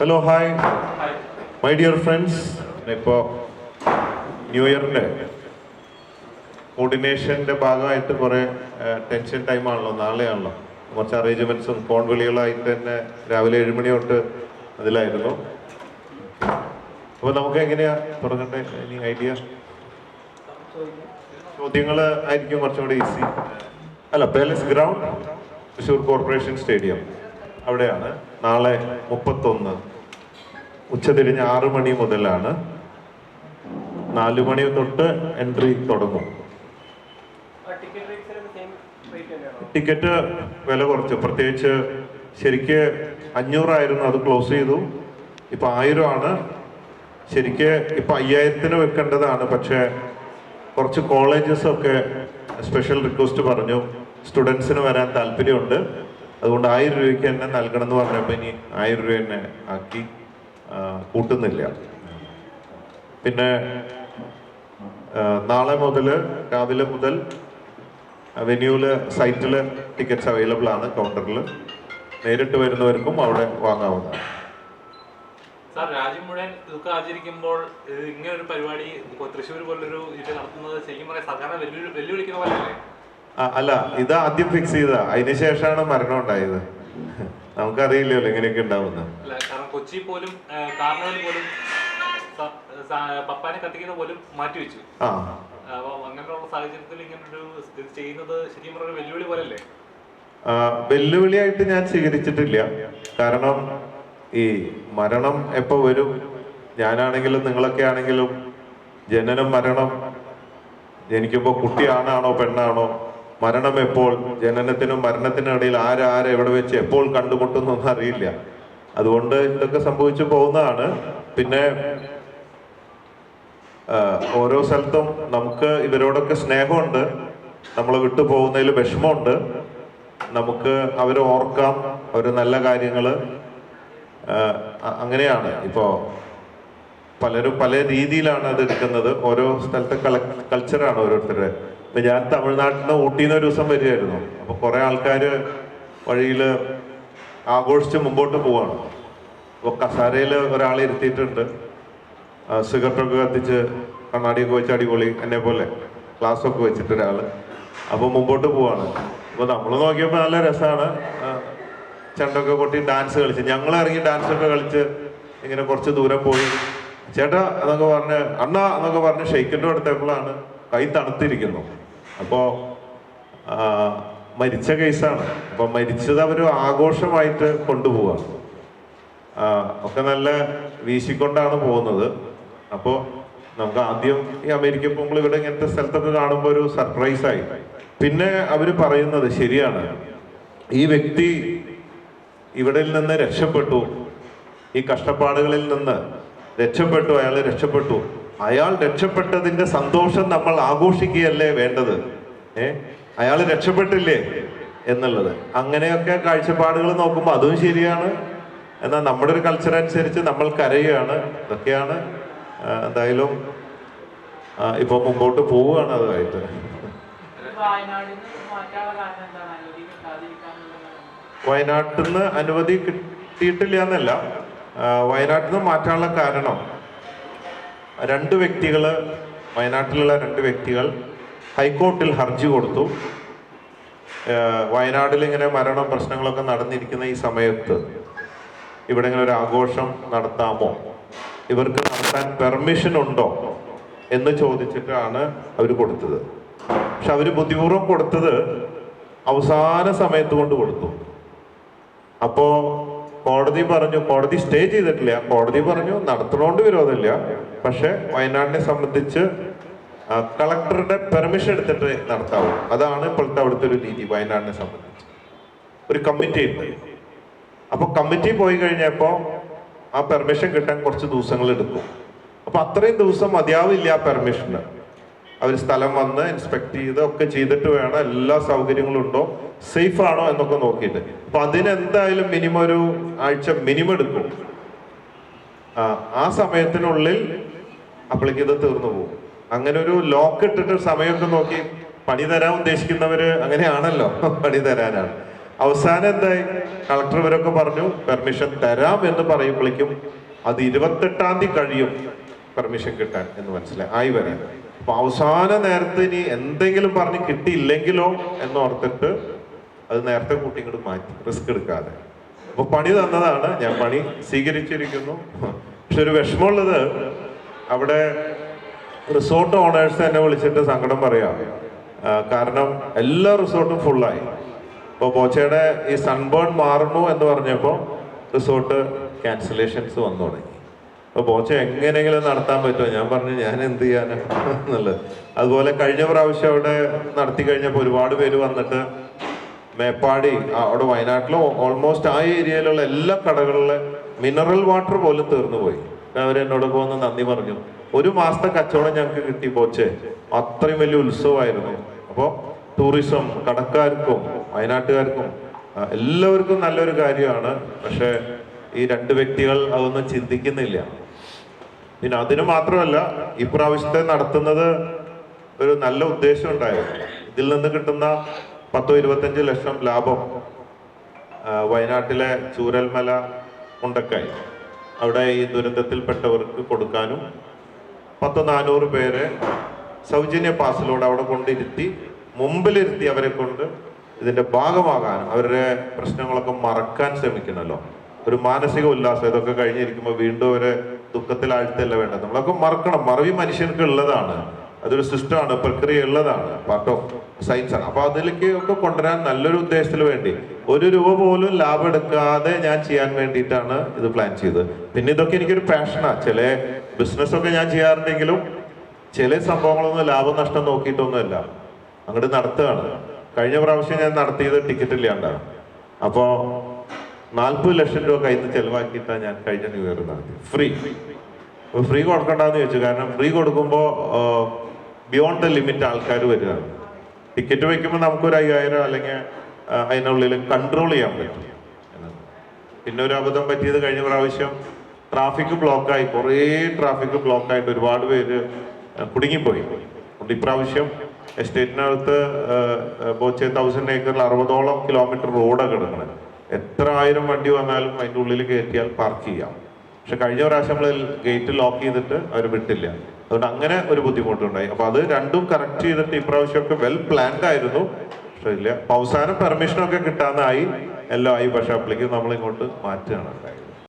Hello hi my dear friends ഇപ്പോൾ new ഇയറിന്റെ കോർഡിനേഷന്റെ ഭാഗമായിട്ട് കുറേ ടെൻഷൻ ടൈമാണല്ലോ നാളെയാണല്ലോ. കുറച്ച് അറേഞ്ച്മെന്റ്സും ഫോൺ വിളികളായിട്ട് തന്നെ രാവിലെ ഏഴ് മണി തൊട്ട് അതിലായിരുന്നു. അപ്പോൾ നമുക്ക് എങ്ങനെയാ തുടങ്ങട്ടെ ഇനി ഐഡിയ ചോദ്യങ്ങൾ ആയിരിക്കും കുറച്ചും കൂടി ഈസി അല്ല palace ground Thrissur corporation stadium അവിടെയാണ്. നാളെ മുപ്പത്തൊന്ന്. ഉച്ചതിരിഞ്ഞ് ആറ് മണി മുതലാണ്. നാല് മണി തൊട്ട് എൻട്രി തുടങ്ങും. ടിക്കറ്റ് വില കുറച്ച്. പ്രത്യേകിച്ച് ശരിക്ക് അഞ്ഞൂറായിരുന്നു അത് ക്ലോസ് ചെയ്തു. ഇപ്പൊ ആയിരം ആണ് ശരിക്ക് ഇപ്പൊ അയ്യായിരത്തിന് വെക്കേണ്ടതാണ്. പക്ഷേ കുറച്ച് കോളേജസ് ഒക്കെ സ്പെഷ്യൽ റിക്വസ്റ്റ് പറഞ്ഞു. സ്റ്റുഡൻസിന് വരാൻ താല്പര്യമുണ്ട്. അതുകൊണ്ട് ആയിരം രൂപയ്ക്ക് തന്നെ നൽകണം എന്ന് പറഞ്ഞപ്പോൾ ഇനി ആയിരം രൂപ തന്നെ ആക്കി കൂട്ടുന്നില്ല. പിന്നെ നാളെ മുതൽ രാവിലെ മുതൽ വെന്യൂൽ സൈറ്റിൽ ടിക്കറ്റ്സ് അവൈലബിൾ ആണ് കൗണ്ടറിൽ നേരിട്ട് വരുന്നവർക്കും അവിടെ വാങ്ങാവുന്നതാണ്. ഇങ്ങനെ ഒരു പരിപാടി തൃശ്ശൂർ പോലൊരു ഇത് നടത്തുന്നത് ശരിക്കും പറയാൻ സാധാരണ വെല്ലുവിളി വെല്ലുവിളിക്കുന്ന ആ, അല്ല ഇത് ആദ്യം ഫിക്സ് ചെയ്ത. അതിനുശേഷമാണ് മരണം ഉണ്ടായത്. നമുക്കറിയില്ലല്ലോ ഇങ്ങനെയൊക്കെ ഉണ്ടാവുന്നത് കാരണം കൊച്ചി പോലും കാർണവൽ പോലും പപ്പാനെ കത്തിക്കുന്ന പോലും മാറ്റിവെച്ചു ആ. അപ്പോൾ അങ്ങനെയുള്ള സാഹചര്യത്തിൽ ഇങ്ങനൊരു ഇത് ചെയ്യുന്നത് ശരിക്കും പറഞ്ഞ വെല്ലുവിളി പോലല്ലേ? വെല്ലുവിളിയായിട്ട് ഞാൻ സ്വീകരിച്ചിട്ടില്ല. കാരണം ഈ മരണം എപ്പോ വരും? ഞാനാണെങ്കിലും നിങ്ങളൊക്കെ ആണെങ്കിലും ജനനം മരണം. ജനിക്കുമ്പോൾ കുട്ടിയാണാണോ പെണ്ണാണോ? മരണം എപ്പോൾ ജനനത്തിനും മരണത്തിനും ഇടയിൽ ആരാരെ എവിടെ വെച്ച് എപ്പോൾ കണ്ടുമുട്ടുന്നൊന്നും അറിയില്ല. അതുകൊണ്ട് ഇതൊക്കെ സംഭവിച്ചു പോകുന്നതാണ്. പിന്നെ ഓരോ സ്ഥലത്തും നമുക്ക് ഇവരോടൊക്കെ സ്നേഹമുണ്ട്. നമ്മളെ വിട്ടു പോകുന്നതിൽ വിഷമമുണ്ട്. നമുക്ക് അവരെ ഓർക്കാം അവർ നല്ല കാര്യങ്ങൾ അങ്ങനെയാണ്. ഇപ്പോൾ പലരും പല രീതിയിലാണ് അത് എടുക്കുന്നത്. ഓരോ സ്ഥലത്തെ കൾച്ചറാണ് ഓരോരുത്തരുടെ. ഇപ്പൊ ഞാൻ തമിഴ്നാട്ടിൽ നിന്ന് ഊട്ടിയിൽ നിന്ന് ഒരു ദിവസം വരികയായിരുന്നു. അപ്പൊ കുറെ ആൾക്കാർ വഴിയിൽ ആഘോഷിച്ച് മുമ്പോട്ട് പോവാണ്. അപ്പൊ കസാരയിൽ ഒരാളെ ഇരുത്തിയിട്ടുണ്ട്. സിഗരറ്റൊക്കെ കത്തിച്ച് കണ്ണാടിയൊക്കെ വെച്ച് അടിപൊളി എന്നെ പോലെ ക്ലാസ് ഒക്കെ വെച്ചിട്ട് ഒരാൾ അപ്പൊ മുമ്പോട്ട് പോവാണ്. അപ്പൊ നമ്മൾ നോക്കിയപ്പോൾ നല്ല രസമാണ് ചെണ്ടൊക്കെ കൊട്ടി ഡാൻസ് കളിച്ച്. ഞങ്ങൾ ഇറങ്ങി ഡാൻസ് ഒക്കെ കളിച്ച് ഇങ്ങനെ കുറച്ച് ദൂരം പോയി. ചേട്ടാ എന്നൊക്കെ പറഞ്ഞ് അണ്ണ എന്നൊക്കെ പറഞ്ഞ് ഷെയ്ക്കിന്റെ കൊടുത്തപ്പോഴാണ് കൈ തണുത്തിരിക്കുന്നു. അപ്പോ ആ, മരിച്ച കേസാണ്. അപ്പൊ മരിച്ചത് അവർ ആഘോഷമായിട്ട് കൊണ്ടുപോവാണ്. ഒക്കെ നല്ല വീശിക്കൊണ്ടാണ് പോകുന്നത്. അപ്പോൾ നമുക്ക് ആദ്യം ഈ അമേരിക്ക പോകുമ്പോൾ ഇവിടെ ഇങ്ങനത്തെ സ്ഥലത്തൊക്കെ കാണുമ്പോൾ ഒരു സർപ്രൈസ് ആയി. പിന്നെ അവർ പറയുന്നത് ശരിയാണ്. ഈ വ്യക്തി ഇവിടെ നിന്ന് രക്ഷപ്പെട്ടു. ഈ കഷ്ടപ്പാടുകളിൽ നിന്ന് രക്ഷപ്പെട്ടു. അയാൾ രക്ഷപ്പെട്ടു. അയാൾ രക്ഷപ്പെട്ടതിന്റെ സന്തോഷം നമ്മൾ ആഘോഷിക്കുകയല്ലേ വേണ്ടത്? ഏ? അയാൾ രക്ഷപ്പെട്ടില്ലേ എന്നുള്ളത്. അങ്ങനെയൊക്കെ കാഴ്ചപ്പാടുകൾ നോക്കുമ്പോൾ അതും ശരിയാണ്. എന്നാൽ നമ്മുടെ ഒരു കൾച്ചർ അനുസരിച്ച് നമ്മൾ കരയുകയാണ് ഇതൊക്കെയാണ് എന്തായാലും ഇപ്പൊ മുമ്പോട്ട് പോവുകയാണ് അതുമായിട്ട്. വയനാട്ടിൽ നിന്ന് അനുമതി കിട്ടിയിട്ടില്ല എന്നല്ല. വയനാട്ടിൽ നിന്ന് മാറ്റാനുള്ള കാരണം രണ്ട് വ്യക്തികൾ വയനാട്ടിലുള്ള രണ്ട് വ്യക്തികൾ ഹൈക്കോർട്ടിൽ ഹർജി കൊടുത്തു. വയനാട്ടിൽ ഇങ്ങനെ മരണം പ്രശ്നങ്ങളൊക്കെ നടന്നിരിക്കുന്ന ഈ സമയത്ത് ഇവിടെ ഇങ്ങനെ ഒരു ആഘോഷം നടത്താമോ? ഇവർക്ക് നടത്താൻ പെർമിഷൻ ഉണ്ടോ എന്ന് ചോദിച്ചിട്ടാണ് അവർ കൊടുത്തത്. പക്ഷെ അവർ ബുദ്ധിപൂർവം കൊടുത്തത് അവസാന സമയത്ത് കൊണ്ട് കൊടുത്തു. അപ്പോ കോടതി പറഞ്ഞു കോടതി സ്റ്റേ ചെയ്തിട്ടില്ല. കോടതി പറഞ്ഞു നടത്തണോണ്ട് വിരോധമില്ല. പക്ഷെ വയനാടിനെ സംബന്ധിച്ച് കളക്ടറുടെ പെർമിഷൻ എടുത്തിട്ട് നടത്താവൂ. അതാണ് ഇപ്പോഴത്തെ അവിടുത്തെ ഒരു രീതി വയനാടിനെ സംബന്ധിച്ച്. ഒരു കമ്മിറ്റി ഉണ്ട്. അപ്പൊ കമ്മിറ്റി പോയി കഴിഞ്ഞപ്പോ ആ പെർമിഷൻ കിട്ടാൻ കുറച്ച് ദിവസങ്ങൾ എടുക്കും. അപ്പൊ അത്രയും ദിവസം മതിയാവില്ല ആ പെർമിഷന്. അവർ സ്ഥലം വന്ന് ഇൻസ്പെക്ട് ചെയ്ത് ഒക്കെ ചെയ്തിട്ട് വേണം എല്ലാ സൗകര്യങ്ങളും ഉണ്ടോ? സേഫ് ആണോ എന്നൊക്കെ നോക്കിയിട്ട്. അപ്പൊ അതിനെന്തായാലും മിനിമം ഒരു ആഴ്ച മിനിമം എടുക്കും. ആ, സമയത്തിനുള്ളിൽ അപ്പോഴേക്ക് ഇത് തീർന്നു പോകും. അങ്ങനെ ഒരു ലോക്ക് ഇട്ടിട്ട് സമയമൊക്കെ നോക്കി പണി തരാൻ ഉദ്ദേശിക്കുന്നവര് അങ്ങനെയാണല്ലോ പണി തരാനാണ്. അവസാനം എന്തായി? കളക്ടർ ഇവരൊക്കെ പറഞ്ഞു പെർമിഷൻ തരാം എന്ന് പറയുമ്പോഴേക്കും അത് ഇരുപത്തെട്ടാം തീയതി കഴിയും പെർമിഷൻ കിട്ടാൻ എന്ന് മനസ്സിലായി. ആയി വരാൻ അപ്പൊ അവസാന നേരത്തെ ഇനി എന്തെങ്കിലും പറഞ്ഞ് കിട്ടിയില്ലെങ്കിലോ എന്ന് ഓർത്തിട്ട് അത് നേരത്തെ കൂട്ടി ഇങ്ങോട്ട് മാറ്റി റിസ്ക് എടുക്കാതെ. അപ്പൊ പണി തന്നതാണ് ഞാൻ പണി സ്വീകരിച്ചിരിക്കുന്നു. പക്ഷെ ഒരു വിഷമമുള്ളത് അവിടെ റിസോർട്ട് ഓണേഴ്സ് എന്നെ വിളിച്ചിട്ട് സങ്കടം പറയാം. കാരണം എല്ലാ റിസോർട്ടും ഫുള്ളായി ഇപ്പോൾ പോച്ചയുടെ ഈ സൺബേൺ മാറുന്നു എന്ന് പറഞ്ഞപ്പോൾ റിസോർട്ട് ക്യാൻസലേഷൻസ് വന്നു തുടങ്ങി. അപ്പോൾ പോച്ച എങ്ങനെയെങ്കിലും നടത്താൻ പറ്റുമോ? ഞാൻ പറഞ്ഞു ഞാൻ എന്ത് ചെയ്യാനാ? എന്നുള്ളത്. അതുപോലെ കഴിഞ്ഞ പ്രാവശ്യം അവിടെ നടത്തി കഴിഞ്ഞപ്പോൾ ഒരുപാട് പേര് വന്നിട്ട് മേപ്പാടി അവിടെ വയനാട്ടിലും ഓൾമോസ്റ്റ് ആ ഏരിയയിലുള്ള എല്ലാ കടകളിലെ മിനറൽ വാട്ടർ പോലും തീർന്നു പോയി. അവരെന്നോട് പോകുന്ന നന്ദി പറഞ്ഞു. ഒരു മാസത്തെ കച്ചവടം ഞങ്ങൾക്ക് കിട്ടി പോച്ചേ അത്രയും വലിയ ഉത്സവമായിരുന്നു. അപ്പോൾ ടൂറിസം കടക്കാർക്കും വയനാട്ടുകാർക്കും എല്ലാവർക്കും നല്ലൊരു കാര്യമാണ്. പക്ഷേ ഈ രണ്ട് വ്യക്തികൾ അതൊന്നും ചിന്തിക്കുന്നില്ല. പിന്നെ അതിന് മാത്രമല്ല ഇപ്രാവശ്യത്തെ നടത്തുന്നത് ഒരു നല്ല ഉദ്ദേശം ഉണ്ടായിരുന്നു ഇതിൽ നിന്ന് കിട്ടുന്ന പത്തോ ഇരുപത്തഞ്ച് ലക്ഷം ലാഭം വയനാട്ടിലെ ചൂരൽമല മുണ്ടക്കായി അവിടെ ഈ ദുരന്തത്തിൽപ്പെട്ടവർക്ക് കൊടുക്കാനും പത്ത് നാനൂറ് പേരെ സൗജന്യ പാസിലൂടെ അവിടെ കൊണ്ടിരുത്തി മുമ്പിലിരുത്തി അവരെ കൊണ്ട് ഇതിന്റെ ഭാഗമാകാൻ അവരുടെ പ്രശ്നങ്ങളൊക്കെ മറക്കാൻ ശ്രമിക്കണമല്ലോ. ഒരു മാനസിക ഉല്ലാസം ഇതൊക്കെ കഴിഞ്ഞിരിക്കുമ്പോൾ വീണ്ടും അവരെ ദുഃഖത്തിൽ ആഴ്ത്തല്ല വേണ്ടത്. നമ്മളൊക്കെ മറക്കണം. മറവി മനുഷ്യർക്ക് ഉള്ളതാണ് അതൊരു സിസ്റ്റമാണ് പ്രക്രിയ ഉള്ളതാണ് പാർട്ട് ഓഫ് സയൻസ് ആണ്. അപ്പൊ അതിലേക്ക് ഒക്കെ കൊണ്ടുവരാൻ നല്ലൊരു ഉദ്ദേശത്തിന് വേണ്ടി. ഒരു രൂപ പോലും ലാഭം എടുക്കാതെ ഞാൻ ചെയ്യാൻ വേണ്ടിയിട്ടാണ് ഇത് പ്ലാൻ ചെയ്തത്. പിന്നെ ഇതൊക്കെ എനിക്കൊരു പാഷനാണ് ചില ബിസിനസ് ഒക്കെ ഞാൻ ചെയ്യാറുണ്ടെങ്കിലും ചില സംഭവങ്ങളൊന്നും ലാഭം നഷ്ടം നോക്കിയിട്ടൊന്നുമല്ല. അങ്ങോട്ട് നടത്തുകയാണ്. കഴിഞ്ഞ പ്രാവശ്യം ഞാൻ നടത്തിയത് ടിക്കറ്റ് ഇല്ലാണ്ടാണ്. അപ്പോ നാൽപ്പത് ലക്ഷം രൂപ കയ്യിൽ നിന്ന് ചെലവാക്കിയിട്ടാണ് ഞാൻ കഴിഞ്ഞ ന്യൂ ഇയർ നടത്തി ഫ്രീ ഫ്രീ കൊടുക്കണ്ടെന്ന് ചോദിച്ചു. കാരണം ഫ്രീ കൊടുക്കുമ്പോൾ ബിയോണ്ട് ദ ലിമിറ്റ് ആൾക്കാർ വരികയാണ്. ടിക്കറ്റ് വയ്ക്കുമ്പോൾ നമുക്കൊരു അയ്യായിരം അല്ലെങ്കിൽ അതിനുള്ളിൽ കൺട്രോൾ ചെയ്യാൻ പറ്റും പിന്നെ ഒരു അബദ്ധം പറ്റിയത് കഴിഞ്ഞ പ്രാവശ്യം ട്രാഫിക് ബ്ലോക്കായി കുറേ ട്രാഫിക് ബ്ലോക്കായിട്ട് ഒരുപാട് പേര് കുടുങ്ങിപ്പോയി. അതുകൊണ്ട് ഇപ്രാവശ്യം എസ്റ്റേറ്റിനകത്ത് ബോച്ചെ തൗസൻഡ് ഏക്കറിൽ അറുപതോളം കിലോമീറ്റർ റോഡാണ് കിടക്കുന്നത് എത്ര ആയിരം വണ്ടി വന്നാലും അതിന്റെ ഉള്ളിൽ കയറ്റിയാൽ പാർക്ക് ചെയ്യാം. പക്ഷെ കഴിഞ്ഞ പ്രാവശ്യം നമ്മൾ ഗേറ്റ് ലോക്ക് ചെയ്തിട്ട് അവർ വിട്ടില്ല. അതുകൊണ്ട് അങ്ങനെ ഒരു ബുദ്ധിമുട്ടുണ്ടായി. അപ്പോൾ അത് രണ്ടും കറക്റ്റ് ചെയ്തിട്ട് ഇപ്രാവശ്യമൊക്കെ വെൽ പ്ലാൻഡ് ആയിരുന്നു. പക്ഷേ ഇല്ല. അവസാനം പെർമിഷനൊക്കെ കിട്ടാന്നായി എല്ലാം ആയി. പക്ഷെ അപ്പോഴേക്കും നമ്മളിങ്ങോട്ട് മാറ്റുകയാണ്. ഉണ്ടായത്